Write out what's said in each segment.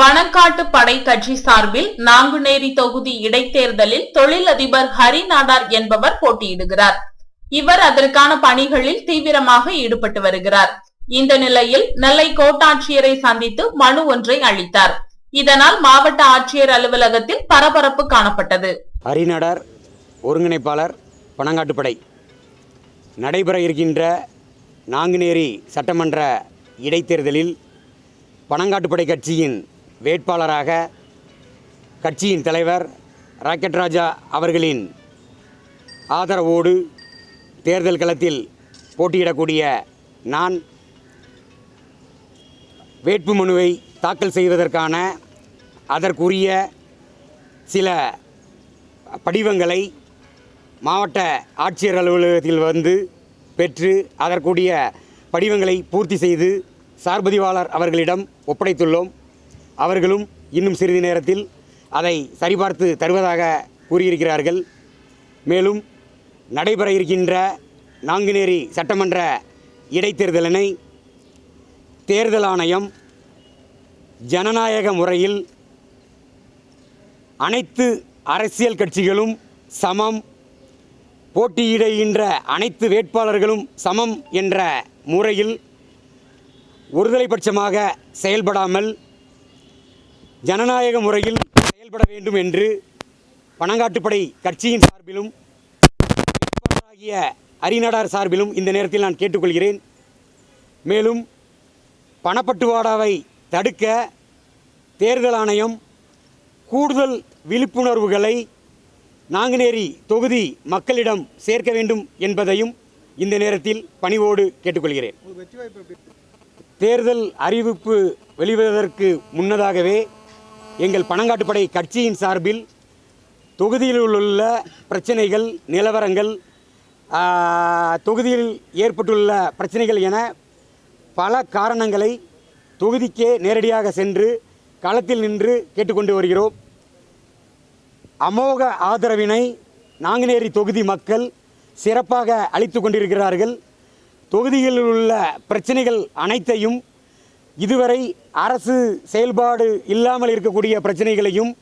பணக்காட்டு படை கட்சி சார்பில் நாங்குநேரி தொகுதி இடைத்தேர்தலில் தொழிலதிபர் ஹரி நாடார் என்பவர் போட்டியிடுகிறார். இவர் அதற்கான பணிகளில் தீவிரமாக ஈடுபட்டு வருகிறார். இந்த நிலையில் நெல்லை கோட்டாட்சியரை சந்தித்து மனு ஒன்றை அளித்தார். இதனால் மாவட்ட ஆட்சியர் அலுவலகத்தில் பரபரப்பு காணப்பட்டது. ஹரிநாடார் ஒருங்கிணைப்பாளர் பனங்காட்டுப்படை நடைபெற இருக்கின்ற நாங்குநேரி சட்டமன்ற இடைத்தேர்தலில் பனங்காட்டுப்படை கட்சியின் வேட்பாளராக கட்சியின் தலைவர் ராக்கெட் ராஜா அவர்களின் ஆதரவோடு தேர்தல் களத்தில் போட்டியிடக்கூடிய நான் வேட்புமனுவை தாக்கல் செய்வதற்கான அதற்குரிய சில படிவங்களை மாவட்ட ஆட்சியர் அலுவலகத்தில் வந்து பெற்று அதற்குரிய படிவங்களை பூர்த்தி செய்து சார்பதிவாளர் அவர்களிடம் ஒப்படைத்துள்ளோம். அவர்களும் இன்னும் சிறிது நேரத்தில் அதை சரிபார்த்து தருவதாக கூறியிருக்கிறார்கள். மேலும் நடைபெற இருக்கின்ற நாங்குநேரி சட்டமன்ற இடைத்தேர்தலினை தேர்தல் ஆணையம் ஜனநாயக முறையில் அனைத்து அரசியல் கட்சிகளும் சமம் போட்டியிடுகின்ற அனைத்து வேட்பாளர்களும் சமம் என்ற முறையில் ஒருதலைபட்சமாக செயல்படாமல் ஜனநாயக முறையில் செயல்பட வேண்டும் என்று பனங்காட்டுப்படை கட்சியின் சார்பிலும் ஆகிய அரிநடார் சார்பிலும் இந்த நேரத்தில் நான் கேட்டுக்கொள்கிறேன். மேலும் பணப்பட்டுவாடாவை தடுக்க தேர்தல் ஆணையம் கூடுதல் விழிப்புணர்வுகளை நாங்குநேரி தொகுதி மக்களிடம் சேர்க்க வேண்டும் என்பதையும் இந்த நேரத்தில் பணிவோடு கேட்டுக்கொள்கிறேன். தேர்தல் அறிவிப்பு வெளிவருவதற்கு முன்னதாகவே எங்கள் பணங்காட்டுப்படை கட்சியின் சார்பில் தொகுதியில் உள்ள பிரச்சனைகள் நிலவரங்கள் தொகுதியில் ஏற்பட்டுள்ள பிரச்சனைகள் என பல காரணங்களை தொகுதிக்கே நேரடியாக சென்று களத்தில் நின்று கேட்டுக்கொண்டு வருகிறோம். அமோக ஆதரவினை நாங்குநேரி தொகுதி மக்கள் சிறப்பாக அளித்து கொண்டிருக்கிறார்கள். தொகுதியில் உள்ள பிரச்சனைகள் அனைத்தையும் இதுவரை அரசு செயல்பாடு இல்லாமல் இருக்கக்கூடிய பிரச்சனைகளையும்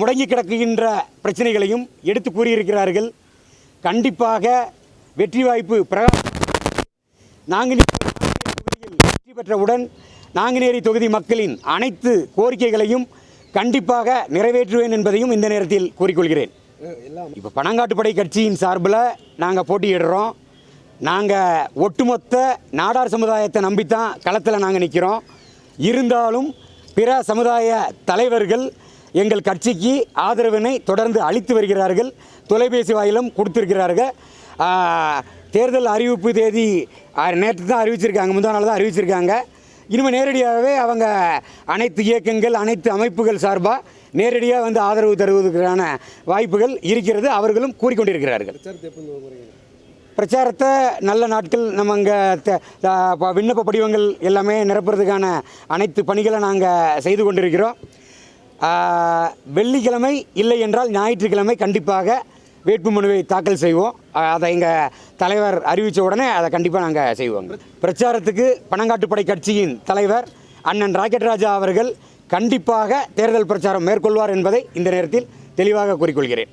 முடங்கி கிடக்குகின்ற பிரச்சனைகளையும் எடுத்து கூறியிருக்கிறார்கள். கண்டிப்பாக வெற்றி வாய்ப்பு பிரகாசம். நாங்குநேரி தொகுதியில் வெற்றி பெற்றவுடன் நாங்குநேரி தொகுதி மக்களின் அனைத்து கோரிக்கைகளையும் கண்டிப்பாக நிறைவேற்றுவேன் என்பதையும் இந்த நேரத்தில் கூறிக்கொள்கிறேன். இப்போ பனங்காட்டுப்படை கட்சியின் சார்பில் நாங்கள் போட்டியிடுறோம். நாங்கள் ஒட்டுமொத்த நாடார் சமுதாயத்தை நம்பித்தான் களத்தில் நாங்கள் நிற்கிறோம் இருந்தாலும் பிற சமுதாய தலைவர்கள் எங்கள் கட்சிக்கு ஆதரவினை தொடர்ந்து அளித்து வருகிறார்கள். தொலைபேசி வாயிலும் கொடுத்துருக்கிறார்கள். தேர்தல் அறிவிப்பு தேதி நேற்று தான் அறிவிச்சிருக்காங்க. முந்தா நாள் தான் அறிவிச்சிருக்காங்க. இனிமேல் நேரடியாகவே அவங்க அனைத்து இயக்கங்கள் அனைத்து அமைப்புகள் சார்பாக நேரடியாக வந்து ஆதரவு தருவதற்கான வாய்ப்புகள் இருக்கிறது. அவர்களும் கூறிக்கொண்டிருக்கிறார்கள். பிரச்சாரத்தை நல்ல நாட்கள் நம்ம அங்கே விண்ணப்ப படிவங்கள் எல்லாமே நிரப்புறதுக்கான அனைத்து பணிகளை நாங்கள் செய்து கொண்டிருக்கிறோம். வெள்ளிக்கிழமை இல்லை என்றால் ஞாயிற்றுக்கிழமை கண்டிப்பாக வேட்புமனுவை தாக்கல் செய்வோம். அதை எங்கள் தலைவர் அறிவித்த உடனே அதை கண்டிப்பாக நாங்கள் செய்வோம் பிரச்சாரத்துக்கு பணங்காட்டுப்படை கட்சியின் தலைவர் அண்ணன் ராக்கெட் ராஜா அவர்கள் கண்டிப்பாக தேர்தல் பிரச்சாரம் மேற்கொள்வார் என்பதை இந்த நேரத்தில் தெளிவாக கூறிக்கொள்கிறேன்.